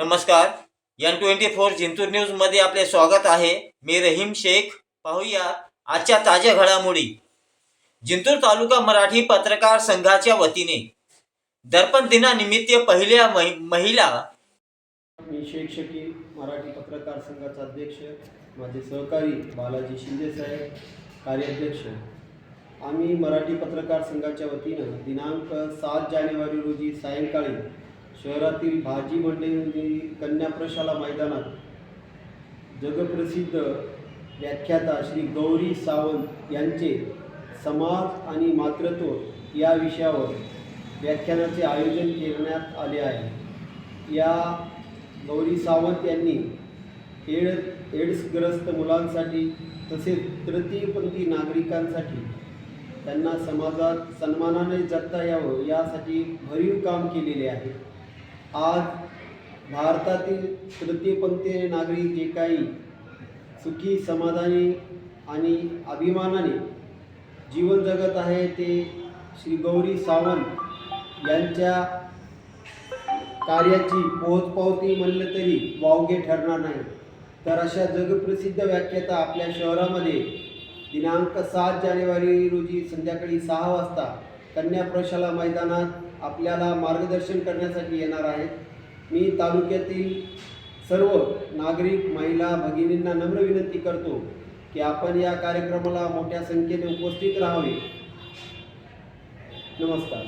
नमस्कार. N twenty four Jintur न्यूजमध्ये आपले स्वागत आहे. मी रहीम शेख. पाहूया आजच्या ताज्या घडामोडी. जिंतूर तालुका मराठी पत्रकार संघाच्या वतीने. दर्पण दिनानिमित्त पहिल्या महि- महिला मी शेख शकी मराठी पत्रकार संघाचा अध्यक्ष. माझे सहकारी बालाजी शिंदेसाहेब कार्याध्यक्ष. आम्ही मराठी पत्रकार संघाच्या वतीनं दिनांक सात जानेवारी रोजी सायंकाळी शहरातील भाजी मंडई कन्या प्रशाला मैदानात जगप्रसिद्ध व्याख्याता श्री गौरी सावंत यांचे समाज आणि मातृत्व या विषयावर व्याख्यानाचे आयोजन करण्यात आले आहे. या गौरी सावंत यांनी एड एड्सग्रस्त मुलांसाठी तसेच तृतीयपंथी नागरिकांसाठी त्यांना समाजात सन्मानाने जगता यावं यासाठी भरीव काम केलेले आहे. आज भारतातील तृतीयपंथीय नागरिक जे काही सुखी समाधानी आणि अभिमानाने जीवन जगत आहे ते श्री गौरी सावंत यांच्या कार्याची पोहोचपावती म्हणलं तरी वावगे ठरणार नाही. तर अशा जगप्रसिद्ध व्याख्याता आपल्या शहरामध्ये दिनांक सात जानेवारी रोजी संध्याकाळी सहा वाजता कन्या प्रशाला मैदानात आपल्याला मार्गदर्शन करण्यासाठी येणार आहेत. मी तालुक्यातील सर्व नागरिक महिला भगिनींना नम्र विनंती करतो की आपण या कार्यक्रमाला मोठ्या संख्येने उपस्थित राहावे. नमस्कार.